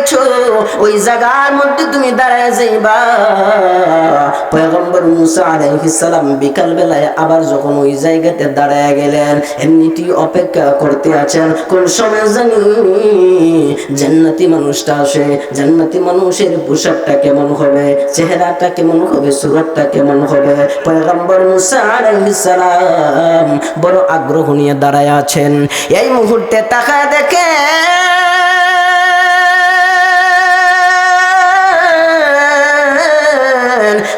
গেছো ওই জায়গার মধ্যে তুমি দাঁড়ায় যাইবা। পয়গম্বর মুসা আলাইহিস সালাম বিকাল বেলায় আবার যখন ওই জায়গাতে দাঁড়ায় গেলেন, এমনিটি অপেক্ষা করতে আছেন, কোন সময় জানি জান্নাতি মানুষটা আসে, জান্নাতি মানুষের পোশাকটা কেমন হবে, চেহারাটা কেমন হবে, সুরতটা কেমন হবে? পয়গম্বর মুসা আলাইহিস সালাম বড় আগ্রহ নিয়ে দাঁড়ায় আছেন। এই মুহূর্তে তাকায় দেখে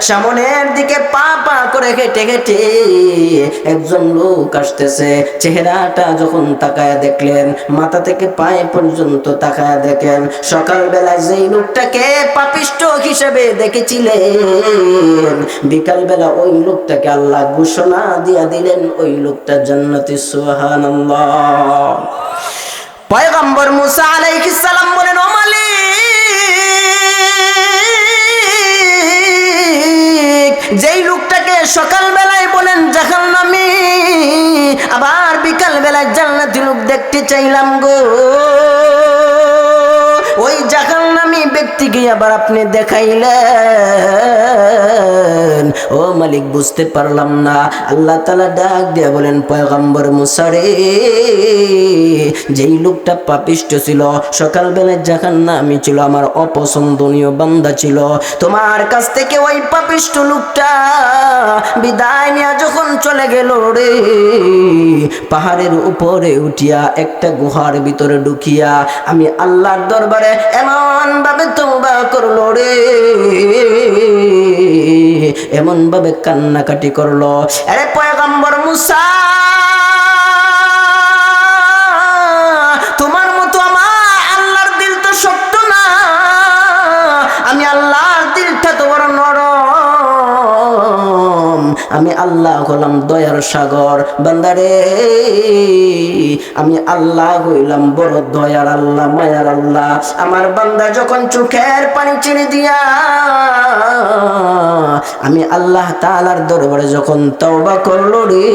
সামনের দিকে পা পা করে হেঁটে হেঁটে একজন লোক আসতেছে। চেহারাটা যখন তাকায় দেখলেন, মাথা থেকে পায়ে পর্যন্ত তাকায় দেখেন, সকালবেলায় যেই লোকটাকে পাপিষ্ট হিসেবে দেখেছিলেন, বিকালবেলা ওই লোকটাকে আল্লাহ ঘোষণা দিয়া দিলেন, ওই লোকটা জান্নাতি, সুবহানাল্লাহ। পয়গম্বর মুসা আলাইহিস সালাম বলেন, ও মালিক যেই লোকটাকে সকাল বেলায় বলেন যখন আমি আবার বিকাল বেলায় জান্নাতি লোক দেখতে চাইলাম গো। ব্যক্তিকে আবার আপনি দেখাইলেন। ও মালিক, বুঝতে পারলাম না। আল্লাহ তালা ডাক দিয়ে বলেন, পয়গম্বর মুসারে, যেই লোকটা পাপিষ্ট ছিল, সকালবেলায় জাহান নামি ছিল, আমার অপছন্দনীয় বান্দা ছিল, তোমার কাছ থেকে ওই পাপিষ্ট লোকটা বিদায় নিয়ে যখন চলে গেল রে, পাহাড়ের উপরে উঠিয়া একটা গুহার ভিতরে ঢুকিয়া আমি আল্লাহর দরবারে এমন ভাবে তোবা করল রে। এমন ভাবে কান্নাকাটি করল। আরে পয়গম্বর মুসা আমি আল্লাহ হলাম দয়ার সাগর, বান্দারে। আমি আল্লাহ হইলাম বড় দয়ার আল্লাহ, মায়ার আল্লাহ। আমার বান্দা যখন চোখের পানি ছেড়ে দিয়া, আমি আল্লাহ তালার দরবারে যখন তওবা করল রে,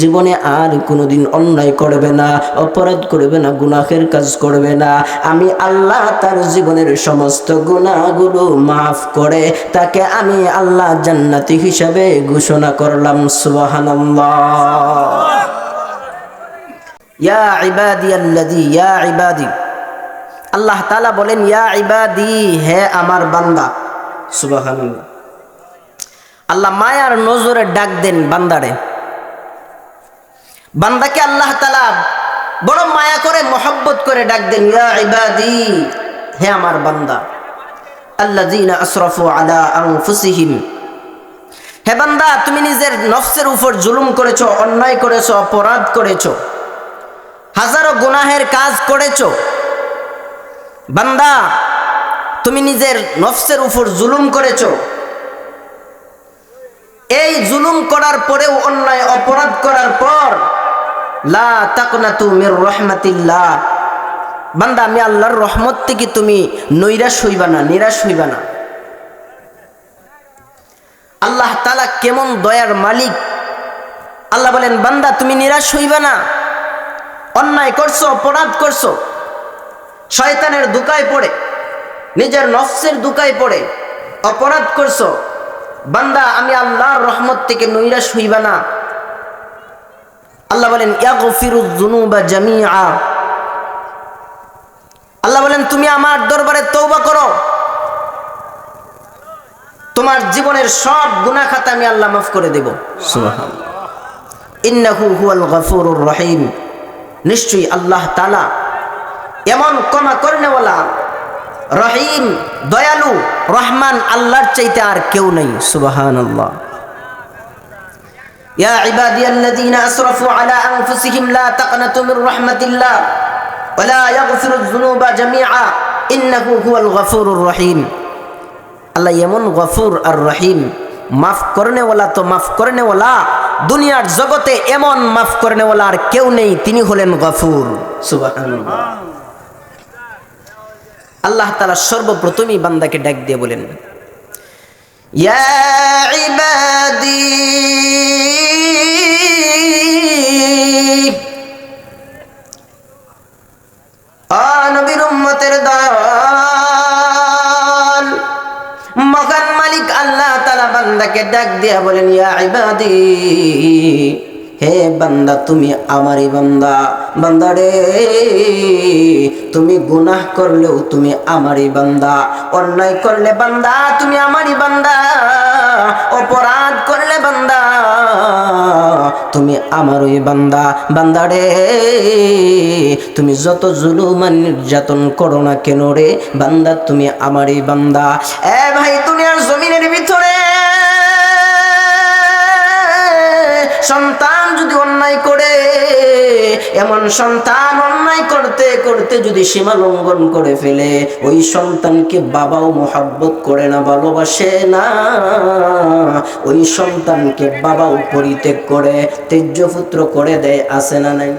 জীবনে আর কোনোদিন অন্যায় করবে না, অপরাধ করবে না, গুনাহের কাজ করবে না। আমি আল্লাহ তার জীবনের সমস্ত গুণাগুলো মাফ করে, তাকে আমি আল্লাহ জান্নাতি হিসাবে ঘোষণা করলাম, সুবহানাল্লাহ। আল্লাহ তাআলা বলেন, ইয়া ইবাদি, হে আমার বান্দা। সুবহানাল্লাহ। আল্লাহ মায়ার নজরে ডাক দেন বান্দারে। বান্দাকে আল্লাহ তাআলা বড় মায়া করে, মহব্বত করে ডাক দেন, ইয়া ইবাদি, হে আমার বান্দা। আল্লাযীনা আসরাফু আলা আনফুসিহিম। হে বান্দা, তুমি নিজের নফসের উপর জুলুম করেছ, অন্যায় করেছ, অপরাধ করেছ, হাজারো গুনাহের কাজ করেছ। বান্দা, তুমি নিজের নফসের উপর জুলুম করেছ। এই জুলুম করার পরেও অন্যায়, অপরাধ করার পর, লা তাকনাতু মির রহমাতিল্লাহ। বান্দা, আমি আল্লাহর রহমত থেকে তুমি নৈরাশ হইবা না, নিরাশ হইবা না। আল্লাহ তালা কেমন দয়ার মালিক। আল্লাহ বলেন, বান্দা, তুমি নিরাশ হইবা না। অন্যায় করছ, অপরাধ করছ। শয়তানের দুকায় পড়ে, নিজের নফসের দুকায় পড়ে, অপরাধ করছ। বান্দা, আমি আল্লাহর রহমত থেকে নৈরাশ হইবা না। আল্লাহ বলেন জামিআ। আল্লাহ বলেন, তুমি আমার দরবারে তৌবা করো। তোমার জীবনের সব গুনাহ খাতা আমি আল্লাহ মাফ করে দেব সুবহানাল্লাহ ইন্নাহু হুয়াল গফুরুর রহিম নিশ্চয়ই আল্লাহ তাআলা এমন ক্ষমা করনেওয়ালা রহিম দয়ালু রহমান আল্লাহর চাইতে আর কেউ নেই সুবহানাল্লাহ يا عبادي الذين أسرفوا على أنفسهم لا تقنطوا من رحمة الله ولا يغفر الذنوب جميعا إنه هو الغفور الرحيم আল্লাহ এমন গফুর আর রহিম। মাফ করনেওয়ালা তো মাফ করনেওয়ালা দুনিয়ার জগতে এমন মাফ করনেওয়ালা আর কেউ নেই, তিনি হলেন গফুর। আল্লাহ তালা সর্বপ্রথমই বান্দাকে ডাক দিয়ে বলেন নবীর উম্মতের বান্দাকে ডাক দিয়া বলেন, ইয়া হে বান্দা, তুমি আমারই বান্দা। বান্দা রে, তুমি গুনাহ করলেও তুমি আমারই বান্দা। অন্যায় করলে বান্দা, তুমি আমারই বান্দা। অপরাধ করলে বান্দা, তুমি আমারই বান্দা। বান্দা রে, তুমি যত জুলুমান নির্যাতন করো না কেন রে? বান্দা, তুমি আমারই বান্দা। এ ভাই তুমি দুনিয়ার সন্তান যদি অন্যায় করে, এমন সন্তান অন্যায় করতে করতে যদি সীমা লঙ্ঘন করে ফেলে, ওই সন্তানকে বাবাও মোহাব্বত করে না, ভালোবাসে না। ওই সন্তানকে বাবাও পরিত্যাগ করে তেজ্যপুত্র করে দেয়, আছে না নাই?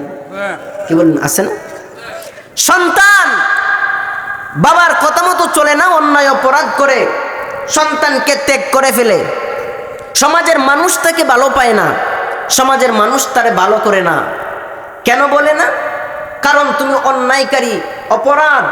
কি বলেন, আছে না? সন্তান বাবার কথা মতো চলে না, অন্যায় অপরাধ করে, সন্তানকে ত্যাগ করে ফেলে। সমাজের মানুষ তাকে ভালো পায় না। সমাজের মানুষ তারে ভালো করে না। কেন বলে না? কারণ তুমি অন্যায়কারী, অপরাধ।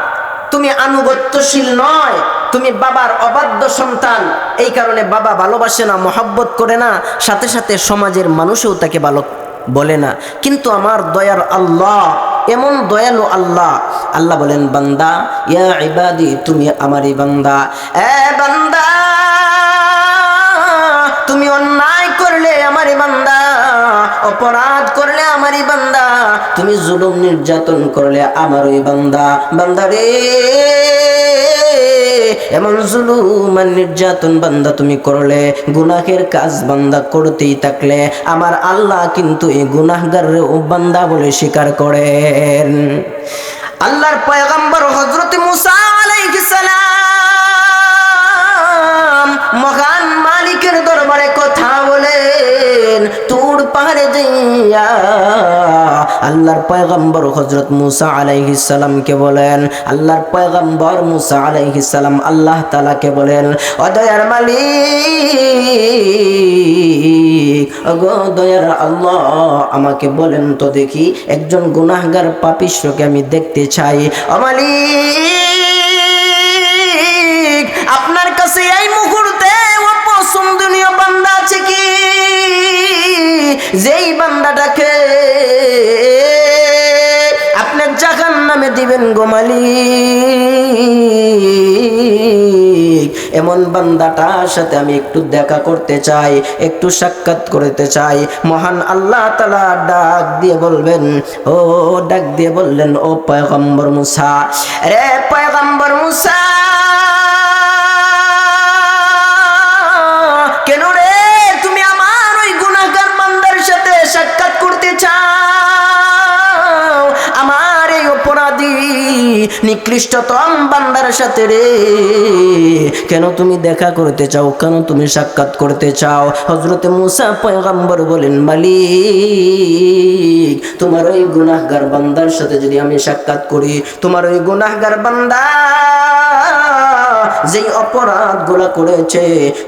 তুমি আনুগত্যশীল নয়। তুমি বাবার অবাধ্য সন্তান। এই কারণে বাবা ভালোবাসে না, মহাব্বত করে না। সাথে সাথে সমাজের মানুষও তাকে ভালো বলে না। কিন্তু আমার দয়ার আল্লাহ, এমন দয়ালু আল্লাহ। আল্লাহ বলেন, বান্দা, ইয়া ইবাদি, তুমি আমারই বান্দা। এ বান্দা অপরাধ করলে আমারই বান্দা, তুমি জুলুম নির্যাতন করলে আমারই বান্দা। বান্দা রে, এমন জুলুম আর নির্যাতন বান্দা তুমি করলে, গুনাহের কাজ বান্দা করতেই থাকলে। আমার আল্লাহ কিন্তু এই গুনাহগার বান্দা বলে স্বীকার করেন। আল্লাহর পয়গম্বর হজরত মুসা আলাইহিস সালাম মহান মালিকের দরবারে কথা বলেন তুর পাহাড়ে যাইয়া আল্লাহর পয়গম্বর হজরত মুসা আলাইহিস সালামকে বলেন, আল্লাহর পয়গম্বর মুসা আলাইহিস সালাম আল্লাহ তালাকে বলেন অদয়ার মালিক অগো দয়ার আল্লাহ, আমাকে বলেন তো দেখি, একজন গুনাহগার পাপিষ্ঠকে আমি দেখতে চাই। অমালিক যেই বান্দাটাকে আপনার জাহান নামে দিবেন গোমালি এমন বান্দাটার সাথে আমি একটু দেখা করতে চাই, একটু সাক্ষাৎ করতে চাই। মহান আল্লাহ তালা ডাক দিয়ে বলবেন, ও ডাক দিয়ে বললেন, ও পয়গম্বর মুসা। রে পয়গম্বর মুসা! নিকৃষ্টতম বান্দার সাথে রে। কেন তুমি দেখা করতে চাও? কেন তুমি সাক্ষাৎ করতে চাও? হজরতে মুসা পয়গম্বর বলেন, মালিক, তোমার ওই গুনাহগার বান্দার সাথে যদি আমি সাক্ষাৎ করি, তোমার ওই গুনাহগার বান্দা যেই অপরাধগুলা করেছে,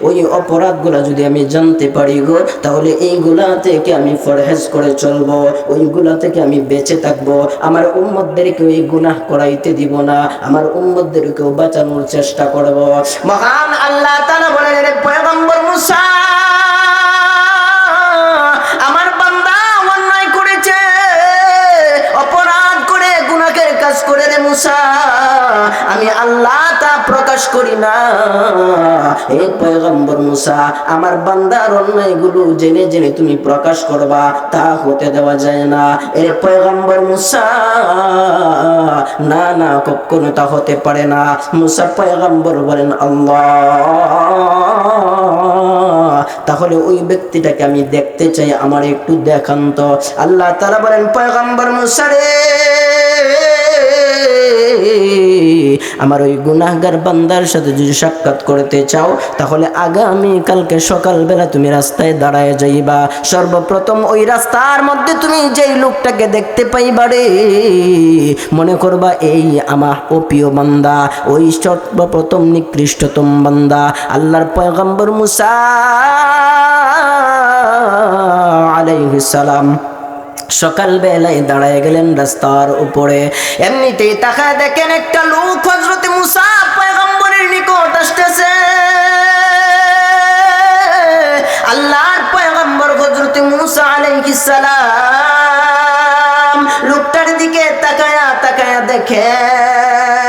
ওই অপরাধগুলা যদি আমি জানতে পারি গো, তাহলে এইগুলা থেকে আমি ফরহেজ করে চলবো, ওইগুলা থেকে আমি বেঁচে থাকব। আমার উম্মতদেরকে ওই গুনাহ করাইতে দিব না, আমার উম্মতদেরকেও বাঁচানোর চেষ্টা করব। মহান আল্লাহ তাআলা বলেন রে পয়গম্বর মুসা করে রে মুসা। আমি আল্লাহ তা প্রকাশ করি না। হে পয়গম্বর মুসা, আমার বান্দার অন্যায়গুলো জেনে জেনে তুমি প্রকাশ করবা, তা হতে দেওয়া যায় না। এ পয়গম্বর মুসা, না না, কখনো তা হতে পারে না। মুসা পয়গম্বর বলেন, আল্লাহ, তাহলে ওই ব্যক্তিটাকে আমি দেখতে চাই, আমার একটু দেখান তো। আল্লাহ তারা বলেন, পয়গম্বর মুসা রে আমার ওই গুনাহগার বান্দার সাথে যদি সাক্ষাৎ করতে চাও, তাহলে আগামী কালকে সকালবেলা তুমি রাস্তায় দাঁড়ায় যাইবা। সর্বপ্রথম ওই রাস্তার মধ্যে তুমি যেই লোকটাকে দেখতে পাইবা রে, মনে করবা এই আমার ও প্রিয় বান্দা, ওই সর্বপ্রথম নিকৃষ্টতম বান্দা, আল্লাহর পয়গম্বর মুসা আলাইহিস সালাম। সকাল বেলায় দাঁড়ায় গেলেন রাস্তার উপরে। এমনিতেই তাকায় দেখেন একটা লোক হজরতে মুসা পয়গম্বরের নিকট আসতেছে। আল্লাহর পয়গম্বর হজরতে মুসা আলাইহিস সালাম লোকটার দিকে তাকায়া তাকায়া দেখেন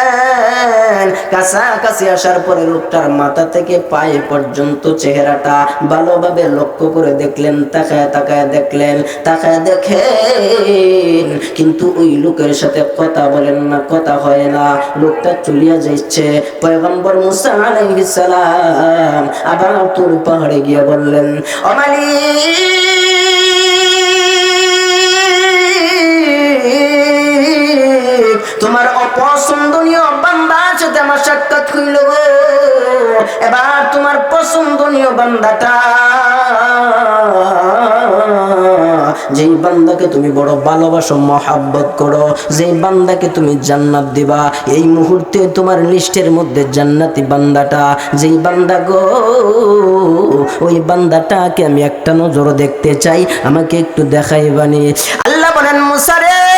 কাছাকাছি আসার পরে লোকটার মাথা থেকে পায়ে পর্যন্ত চেহারাটা ভালোভাবে লক্ষ্য করে দেখলেন, তাকায় তাকায় দেখলেন, তাকায় দেখেন। কিন্তু ওই লোকের সাথে কথা বলেন না, কথা হয় না। লোকটা চলিয়া যাচ্ছে পয়গম্বর মুসা আলাইহিস সালাম আবার তোর পাহাড়ে গিয়ে বললেন অমালিক তোমার অপছন্দনীয় আমার গো। এবার তোমার পছন্দনীয় বান্দাটা যেই বান্দাকে তুমি বড় ভালোবাসো, মহাব্বত করো, যেই বান্দাকে তুমি জান্নাত দিবা, এই মুহূর্তে তোমার লিস্টের মধ্যে জান্নাতি বান্দাটা যেই বান্দা গো, ওই বান্দাটাকে আমি একটা নজর দেখতে চাই, আমাকে একটু দেখাইবানি আল্লাহ বলেন মুসারে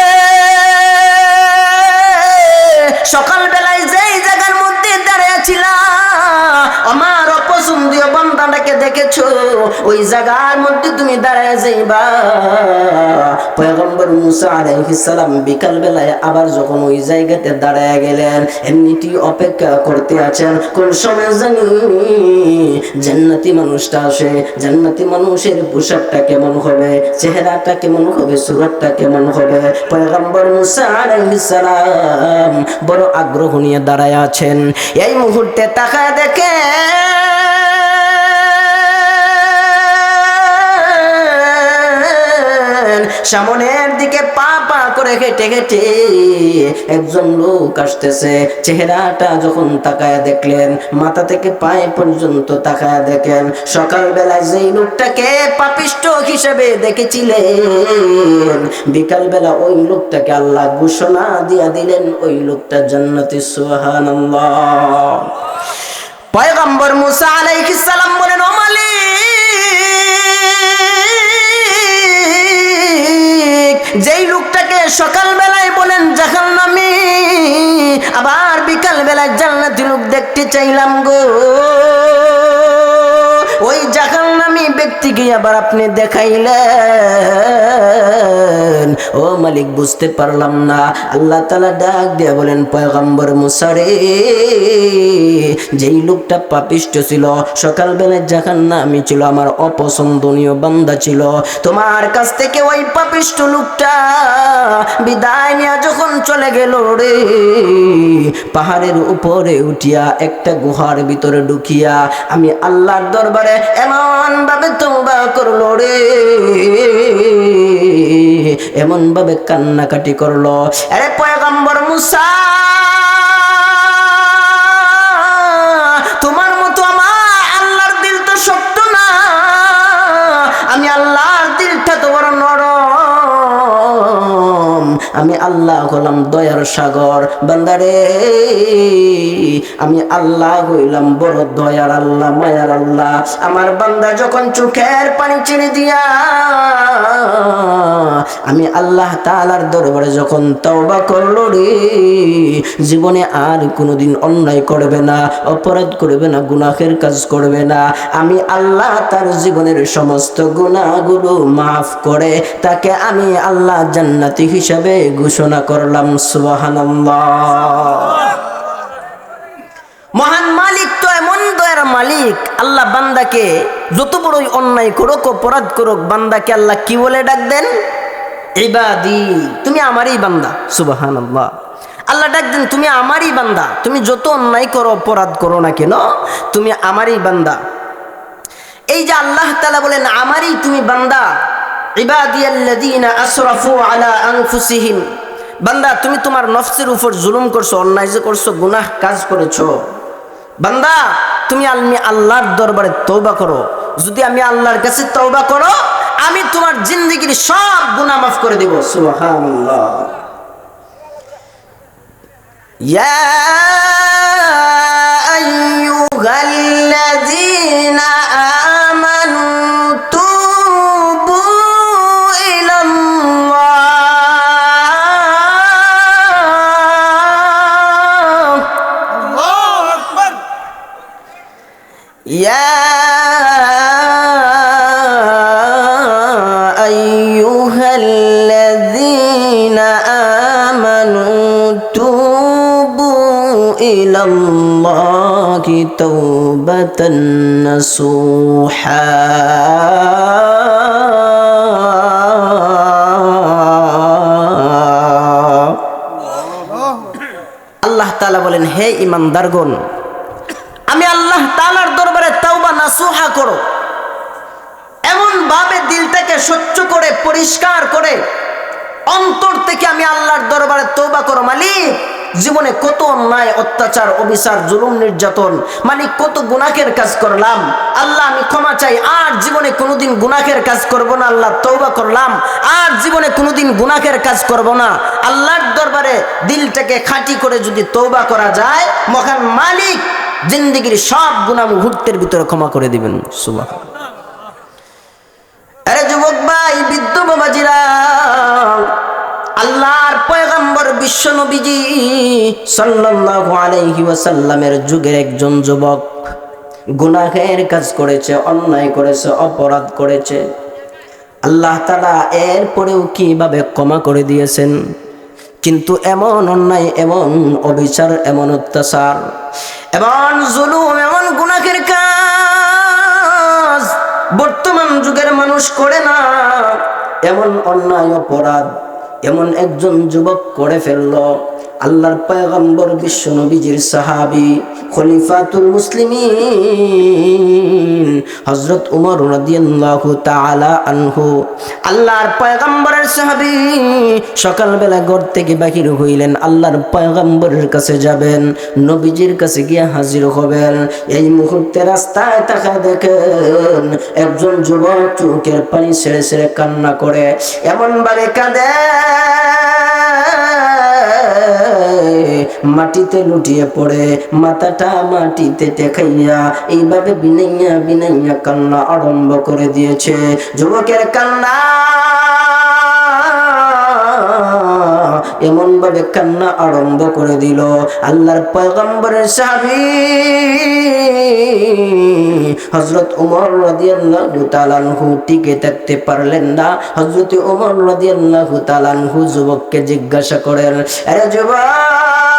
দেখেছ? ওই জায়গার মধ্যে তুমি দাঁড়ায় যাইবা। পয়গম্বর মুসা আলাইহিস সালাম বিকাল বেলায় আবার যখন ওই জায়গাতে দাঁড়ায় গেলেন, এমনিটি অপেক্ষা করতে আছেন, কোন সময় জানি জান্নাতি মানুষটা আসে, জান্নাতি মানুষের পোশাকটা কেমন হবে, চেহারাটা কেমন হবে, সুরতটা কেমন হবে? পয়গম্বর মুসা আলাইহিস সালাম বড় আগ্রহ নিয়ে দাঁড়ায় আছেন। এই মুহূর্তে তাকায় দেখে সামনের দিকে পা পা করে হেঁটে হেঁটে একজন লোক আসতেছে। চেহারাটা যখন তাকায় দেখলেন, মাথা থেকে পায়ে পর্যন্ত তাকায় দেখেন, সকালবেলায় যেই লোকটাকে পাপিষ্ট হিসেবে দেখেছিলেন, বিকালবেলা ওই লোকটাকে আল্লাহ ঘোষণা দিয়া দিলেন, ওই লোকটা জান্নাতি, সুবহানাল্লাহ। পয়গম্বর মুসা আলাইহিস সালাম বলেন, ও মালিক যেই লোকটাকে সকালবেলায় বলেন জাহান নামি আবার বিকালবেলায় জান্নাতি লোক দেখতে চাইলাম গো। ব্যক্তিকে আবার আপনি দেখাইলেন। ও মালিক, বুঝতে পারলাম না। আল্লাহ তালা ডাক দিয়ে বলেন, পয়গম্বর মুসারে, যেই লোকটা পাপিষ্ট ছিল সকালবেলায় জাহান নামি ছিল, আমার অপছন্দনীয় বান্দা ছিল, তোমার কাছ থেকে ওই পাপিষ্ট লোকটা বিদায় নিয়ে যখন চলে গেল রে, পাহাড়ের উপরে উঠিয়া একটা গুহার ভিতরে ঢুকিয়া আমি আল্লাহর দরবারে এমন ভাবে তোবা করল রে। এমন ভাবে কান্নাকাটি করল। আরে পয়গম্বর মুসা! আমি আল্লাহ হলাম দয়ার সাগর, বান্দারে। আমি আল্লাহ হইলাম বড় দয়ার আল্লাহ, মায়ার আল্লাহ। আমার বান্দা যখন চোখের পানি ছেড়ে দিয়া, আমি আল্লাহ তালার দরবারে যখন তওবা করল রে, জীবনে আর কোনোদিন অন্যায় করবে না, অপরাধ করবে না, গুনাহের কাজ করবে না। আমি আল্লাহ তার জীবনের সমস্ত গুণাগুলো মাফ করে, তাকে আমি আল্লাহ জান্নাতি হিসাবে ঘোষণা করলাম, সুবহানাল্লাহ। মহান মালিক তো এমন দয়ার মালিক। আল্লাহ বান্দাকে যত বড়ই অন্যায় করুক, অপরাধ করুক, বান্দাকে আল্লাহ কি বলে ডাক দেন? ইবাদি। তুমি আমারই বান্দা সুবাহান আল্লাহ ডাক দেন, তুমি আমারই বান্দা। তুমি যত অন্যায় করো, অপরাধ করো না কেন, তুমি আমারই বান্দা। এই যে আল্লাহ তালা বলেন, আমারই তুমি বান্দা। বান্দা, তুমি তোমার নফসের উপর জুলুম করছ, অন্যায় যে করছ, গুনাহ কাজ করেছ। বান্দা, তুমি আমি আল্লাহর দরবারে তৌবা করো। যদি আমি আল্লাহর কাছে তৌবা করো, আমি তোমার জিন্দগির সব গুনাহ মাফ করে দেব। সুবহানাল্লাহ। ইয়া الله توبة نصوحا আল্লাহ তাআলা বলেন হে ইমানদারগণ জীবনে কত অন্যায়, অত্যাচার, অবিচার, জুলুম, নির্যাতন, মালিক কত গুনাহের কাজ করলাম, আল্লাহ আমি ক্ষমা চাই, আর জীবনে কোনোদিন গুনাহের কাজ করব না, আল্লাহ তৌবা করলাম, আর জীবনে কোনোদিন গুনাহের কাজ করব না, আল্লাহর দরবারে দিলটাকে খাঁটি করে যদি তৌবা করা যায়, মহান মালিক জিন্দগির সব গুণা মুহূর্তের ভিতরে ক্ষমা করে দিবেন সুবাহ বিশ্ব নবীজি সাল্লাল্লাহু আলাইহি ওয়াসাল্লামের যুগের একজন যুবক গুনাহের কাজ করেছে, অন্যায় করেছে, অপরাধ করেছে। আল্লাহ তাআলা এরপরেও কীভাবে ক্ষমা করে দিয়েছেন? কিন্তু এমন অন্যায়, এমন অবিচার, এমন অত্যাচার, এমন জুলুম, এমন গুনাহের কাজ বর্তমান যুগের মানুষ করে না। এমন অন্যায়, অপরাধ এমন একজন যুবক করে ফেলল। আল্লাহর পয়গম্বর বিশ্ব নবীজির সাহাবি খলিফাতুল মুসলিমিন হযরত উমর রাদিয়াল্লাহু তাআলা আনহু। আল্লাহর পয়গম্বরের সাহাবি সকালবেলা ঘর থেকে বাহির হইলেন, আল্লাহর পয়গম্বরের কাছে যাবেন, নবীজির কাছে গিয়ে হাজির হবেন। এই মুহূর্তে রাস্তায় তাকা দেখেন একজন যুবক চোখের পানি ছেড়ে ছেড়ে কান্না করে, এমন ভাবে কাঁদে। মাটিতে লুটিয়ে পড়ে, মাথাটা মাটিতে টেকাইয়া এইভাবে বিনাইয়া বিনাইয়া কান্না আরম্ভ করে দিয়েছে। যুবকের কান্না এমন ভাবে কান্না আরম্ভ করে দিল। আল্লাহর পয়গম্বরের সাহাবি হজরত উমর রাদিয়াল্লাহু তাআলাহু টিকে থাকতে পারলেন না। হজরত উমর রাদিয়াল্লাহু তাআলাহু যুবককে জিজ্ঞাসা করেন, আরে যুবক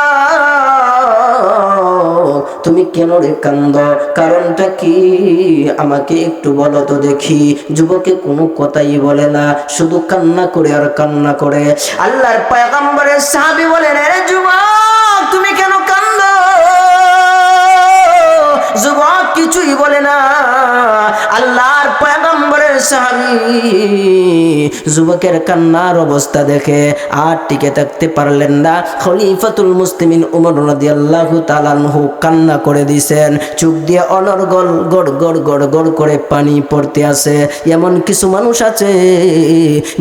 তুমি কেন রে কান্দ? কারণটা কি? আমাকে একটু বলো তো দেখি। যুবকে কোনো কথাই বলে না, শুধু কান্না করে আর কান্না করে। আল্লাহর পয়গম্বরের সাহাবী বলেন, আরে যুবক, তুমি কেন কান্দ? যুবক কিছুই বলে না। আল্লাহর পয়গম্বরের সাহাবী যুবকের কান্নার অবস্থা দেখে আর টিকে থাকতে পারলেন না। খলিফাতুল মুসলিমিন উমর রাদিয়াল্লাহু তাআলা আনহু কান্না করে দিয়েছেন চোখ দিয়ে অনর্গল গড় গড় গড় গড় করে পানি পড়তে আছে। এমন কিছু মানুষ আছে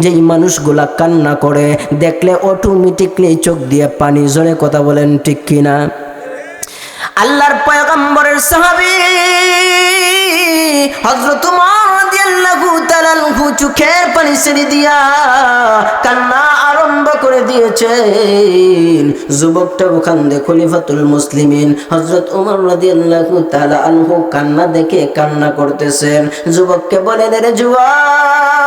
যেই মানুষগুলা কান্না করে। দেখলে অটোমেটিকলি চোখ দিয়ে পানি জোরে কথা বলেন ঠিক কিনা? আল্লাহর পয়গম্বরের সাহাবী হযরত উমর রাদিয়াল্লাহু তাআলা চোখের পানি ছেড়ে দিয়া কান্না আরম্ভ করে দিয়েছেন। যুবকটা ওখান দিয়ে খলিফাতুল মুসলিমিন হযরত উমর রাদিয়াল্লাহু তাআলা আনহু কান্না দেখে কান্না করতেছেন। যুবককে বলে, রে যুবক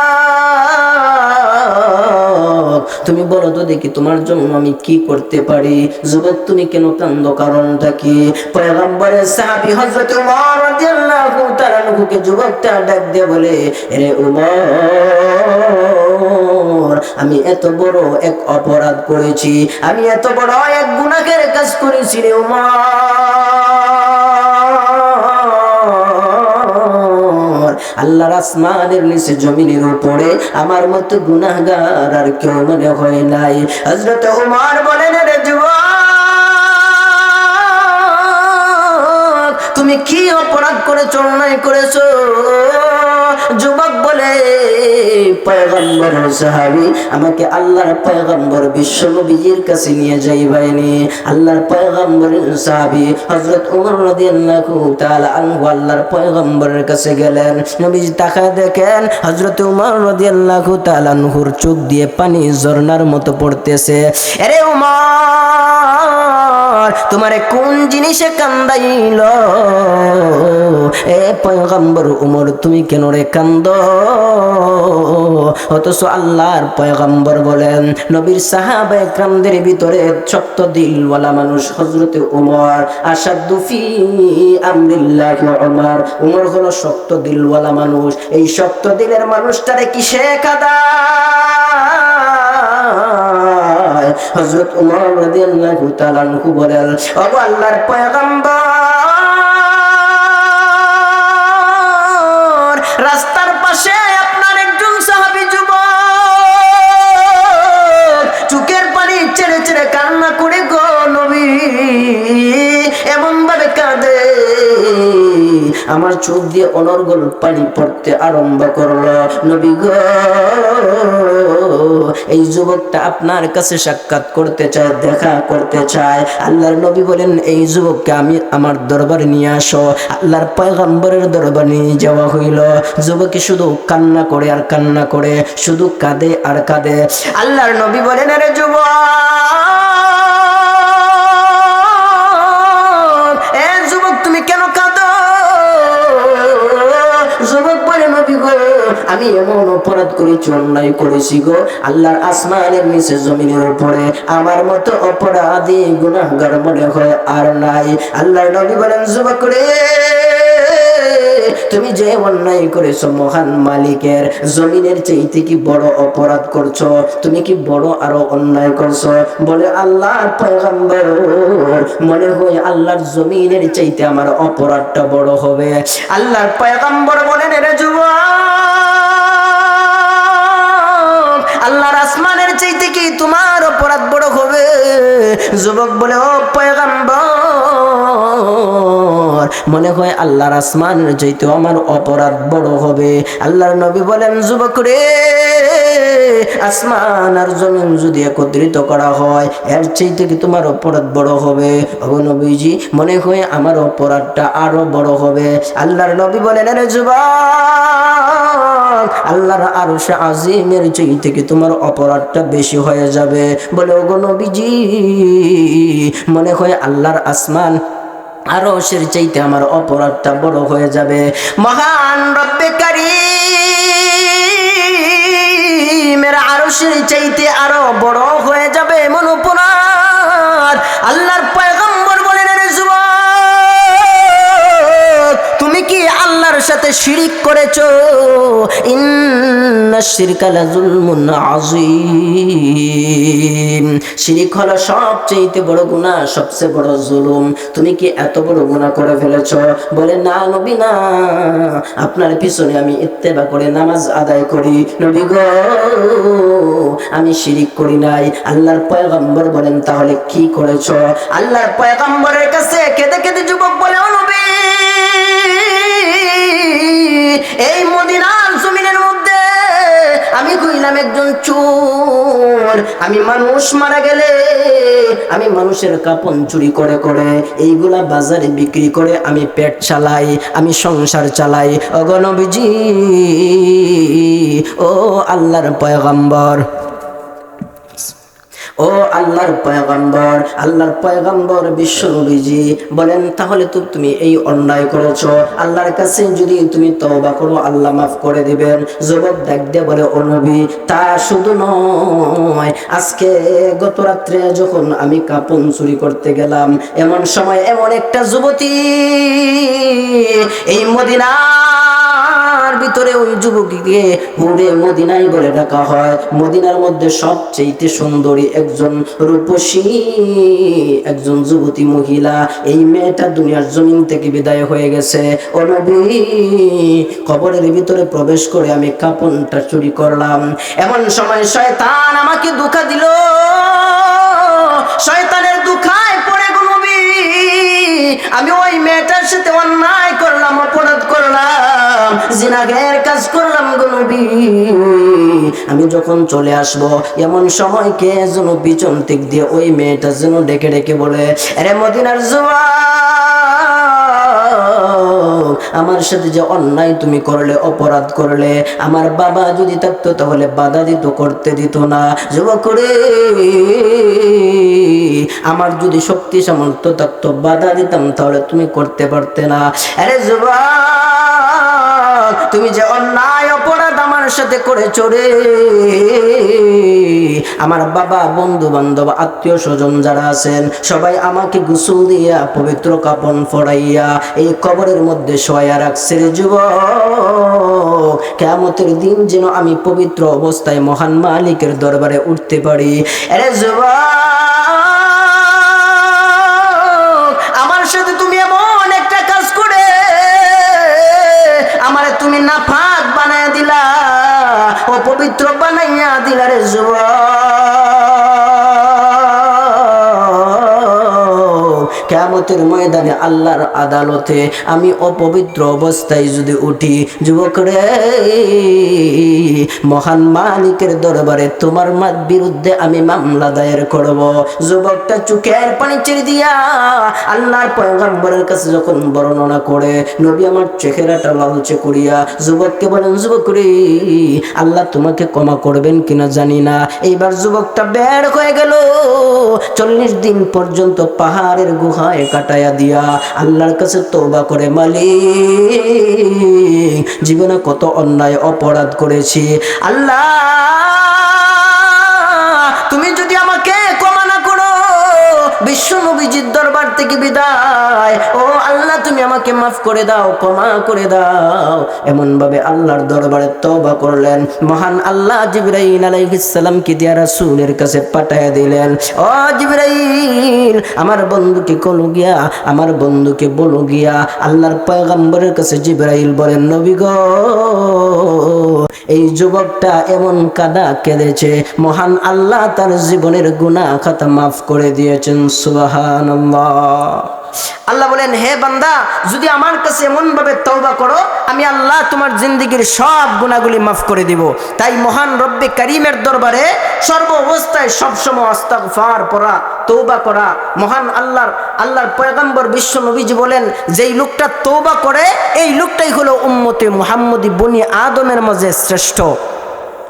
তুমি বলো তো দেখি তোমার জন্য আমি কি করতে পারি? যুবক, তুমি কেন কান্দ কারণটা কি সাহাবী রাদিয়াল্লাহু তাআলা যুবকটা ডাক দিয়ে বলে রে আমি এত বড় এক অপরাধ করেছি। আমি এত বড় এক গুনাহের কাজ করেছি রে উমর। আল্লাহর আসমানের নিচে জমিনের উপরে আমার মতো গুনাহগার আর কেউ মনে হয় নাই। হজরত উমার বলেন রে তুমি কি অপরাধ করেছ, অন্যায় করেছ? যুবক বলে, পয়গম্বর সাহাবি, আমাকে আল্লাহর পয়গম্বর বিশ্ব নবীজির কাছে নিয়ে যাইবাইনি আল্লাহর পয়গম্বর সাহাবি হযরত ওমর রাদিয়াল্লাহু তাআলা আনহু আল্লাহর পয়গম্বরের কাছে গেলেন। নবীজি তাকায় দেখেন, হযরত ওমর রাদিয়াল্লাহু তাআলা আনহুর চোখ দিয়ে পানি ঝর্ণার মতো পড়তেছে। আরে ওমর তোমারে কোন জিনিসে কান্দাইল? এ পয়গম্বর উমর, তুমি কেন রে কান্দ? অথচ আল্লাহর পয়গম্বর বলেন, নবীর সাহাবা একরামদের ভিতরে শক্ত দিলওয়ালা মানুষ হজরতে উমর আসাদুফি আমরিল্লাহ উমর। উমর হলো শক্ত দিলওয়ালা মানুষ। এই শক্ত দিলের মানুষটারে কিসে কাদা হযরত উমর রাদিয়াল্লাহু তাআলা আনহু বলেন ওগো আল্লাহর পয়গম্বর, রাস্তার পাশে আপনার একজন সাহাবী যুবক চুকের পানি ছেড়ে ছেড়ে কান্না করে, গো নবী এমন ভাবে কাঁদে। আমার চোখ দিয়ে অনর্গল পানি পড়তে আরম্ভ করল। নবী গো এই যুবকটা আপনার কাছে সাক্ষাৎ করতে চায়, দেখা করতে চায়। আল্লাহর নবী বলেন, এই যুবককে আমি আমার দরবারে নিয়ে আসো। আল্লাহর পয়গম্বরের দরবার নিয়ে যাওয়া হইল। যুবকে শুধু কান্না করে আর কান্না করে, শুধু কাঁদে আর কাঁদে। আল্লাহর নবী বলেন, আরে যুবক আমি এমন অপরাধ করেছি অন্যায় করেছি গো। আল্লাহর আসমানের নিচে জমিনের উপরে। আমার মতো অপরাধী গুনাহগার মনে হয় আর নাই। আল্লাহর নবী বলেন, যুবক রে, তুমি যে অন্যায় করেছ মহান মালিকের, জমিনের চাইতে কি বড় অপরাধ করছ? তুমি কি বড় আরও অন্যায় করছ? বলে আল্লাহ পয়গম্বর, মনে হয় আল্লাহর জমিনের চাইতে আমার অপরাধটা বড় হবে। আল্লাহর পয়গম্বর বলেন রে চাইতে কি তোমার অপরাধ বড় হবে? যুবক বলে, ও পয়গম্বর, মনে হয় আল্লাহর আসমানের চাইতে আমার অপরাধ বড় হবে। আল্লাহর নবী বলেন, যুবক রে, আসমান আর জমিন যদি একত্রিত করা হয়, এর চাইতে কি তোমার অপরাধ বড় হবে? ও নবীজি, মনে হয় আমার অপরাধটা আরও বড় হবে। আল্লাহর নবী বলেন যুবক আল্লাহর আরশে আজিমের চাইতে কি তোমার অপরাধটা বেশি হয়ে যাবে। বলে, ওগো নবীজি, মনে হয় আল্লাহর আসমান আরও সের চাইতে আমার অপরাধটা বড় হয়ে যাবে। মহান রব্বে কারীমের আরও সের চাইতে আরও বড় হয়ে যাবে এমন অপরাধ আল্লাহর সাথে শিরিক করেছ। শিরকা হলো সবচেয়ে বড় গুনাহ, সবচেয়ে বড় জুলুম। তুমি কি এত বড় গুনাহ করে ফেলেছো? বলে, না নবী, না। আপনার পিছনে আমি ইত্তেবা করে নামাজ আদায় করি। নবী গো, আমি শিরিক করি নাই। আল্লাহর পয়গম্বর বলেন, তাহলে কি করেছ? আল্লাহর পয়গম্বরের কাছে কেঁদে কেঁদে যুবক বলে এই মদিনার জমিনের মধ্যে আমি কইলাম একজন চোর। আমি মানুষ মারা গেলে আমি মানুষের কাপন চুরি করে করে, এইগুলা বাজারে বিক্রি করে আমি পেট চালাই, আমি সংসার চালাই। অগণবিজি ও আল্লাহর পয়গম্বর ও আল্লাহর পয়গম্বর আল্লাহর পয়গম্বর বিশ্ব নবীজি বলেন, তাহলে তো তুমি এই অন্যায় করেছ। আল্লাহর কাছে যদি তুমি তওবা করো, আল্লাহ মাফ করে দিবেন। যুবক দে বলে, ও নবী, তা শুধু নয়, আজকে গত রাত্রে যখন আমি কাপন চুরি করতে গেলাম, এমন সময় এমন একটা যুবতী এই মদিনা ভিতরে ওই যুবকীকে হুরে মদিনাই বলে ডাকা হয়। মদিনার মধ্যে সবচেয়ে সুন্দরী একজন রূপসী, একজন যুবতী মহিলা। এই মেয়েটা দুনিয়ার জমিন থেকে বিদায় হয়ে গেছে। কবরের ভিতরে প্রবেশ করে আমি কাপনটা চুরি করলাম। এমন সময় শয়তান আমাকে ধোকা দিল। শয়তানের দুঃখায় পড়ে গো নবী। আমি ওই মেয়েটার সাথে অন্যায় করলাম, অপরাধ জিনাগের কাজ করলাম গো নবী। আমি যখন চলে আসব, এমন সময় কে যেন পিছন দিক দিয়ে ওই মেয়েটা যেন ডেকে ডেকে বলে আরে মদিনার জোয়া আমার সাথে যে অন্যায় তুমি করলে, অপরাধ করলে, আমার বাবা যদি থাকতো তাহলে বাধা দিত, করতে দিত না। যুবক রে, আমার যদি শক্তি সামর্থ্য থাকতো, বাধা দিতাম, তাহলে তুমি করতে পারতে না। আরে যুবক তুমি যে অন্যায় অপরাধ আমার সাথে করেছ রে। আমার বাবা বন্ধু বান্ধব আত্মীয় স্বজন যারা আছেন, সবাই আমাকে গুসুল দিয়া, পবিত্র কাপন ফড়াইয়া এই কবরের মধ্যে শোয়া রাখছে রে যুবক। কেমতের দিন যেন আমি পবিত্র অবস্থায় মহান মালিকের দরবারে উঠতে পারি। আরে যুবক! তুমি না ফাঁক বানায় দিলা ও পবিত্র বানাইয়া দিলা রে কেমতের ময়দানে আল্লাহর আদালতে আমি অপবিত্র অবস্থায় যদি উঠি, যুবক রে, মহান মালিকের দরবারে তোমার মাত বিরুদ্ধে আমি মামলা দায়ের করব। যুবকটা চুকের পানি ছেড়ে দিয়া আল্লাহর পয়গম্বরের কাছে যখন বর্ণনা করে, নবী আমার চেহারাটা লালচে করিয়া যুবককে বলেন, যুবক রে, আল্লাহ তোমাকে ক্ষমা করবেন কিনা জানি না। এইবার যুবকটা বের হয়ে গেল। চল্লিশ দিন পর্যন্ত পাহাড়ের গুহায় কাটায়া দিয়া আল্লাহর কাছে তোবা করে, মালিক, জীবনে কত অন্যায় অপরাধ করেছি। আল্লাহ, তুমি যদি আমাকে কমানা করো বিশ্ব নবীজির দরবার থেকে বিদায়। ও আল্লাহ, তুমি আমাকে মাফ করে দাও, ক্ষমা করে দাও। এমন ভাবে আল্লাহর দরবারে তওবা করলেন। মহান আল্লাহ জিবরাইল আলাইহিস সালাম কি দিয়া রাসূলের কাছে পাঠায় দিলেন। ও জিবরাইল, আমার বন্ধুকে কলো গিয়া, আমার বন্ধুকে বলো গিয়া, আল্লাহর পয়গম্বরের কাছে জিবরাইল বলেন, নবী গো, এই যুবকটা এমন কাদা কেঁদেছে। মহান আল্লাহ তার জীবনের গুনাহ খাতা মাফ করে দিয়েছেন। আল্লাহ বলেন, হে বান্দা, যদি আমার কাছে এমন ভাবে তওবা করো, আমি আল্লাহ তোমার জিন্দগির সব গুণাগুলি মাফ করে দিব। তাই মহান রব্বে করিমের দরবারে সর্ব অবস্থায় সবসময় আস্তাগফার পড়া তৌবা করা। মহান আল্লাহর আল্লাহর পয়গম্বর বিশ্ব নবীজি বলেন, যেই লোকটা তৌবা করে, এই লোকটাই হলো উম্মতে মুহাম্মদি বনি আদমের মাঝে শ্রেষ্ঠ।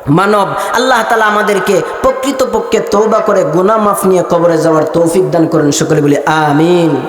মানব, আল্লাহ তালা আমাদেরকে প্রকৃতপক্ষে তৌবা করে গুনা মাফ নিয়ে কবরে যাওয়ার তৌফিক দান করেন। সকলে বলি, আমিন।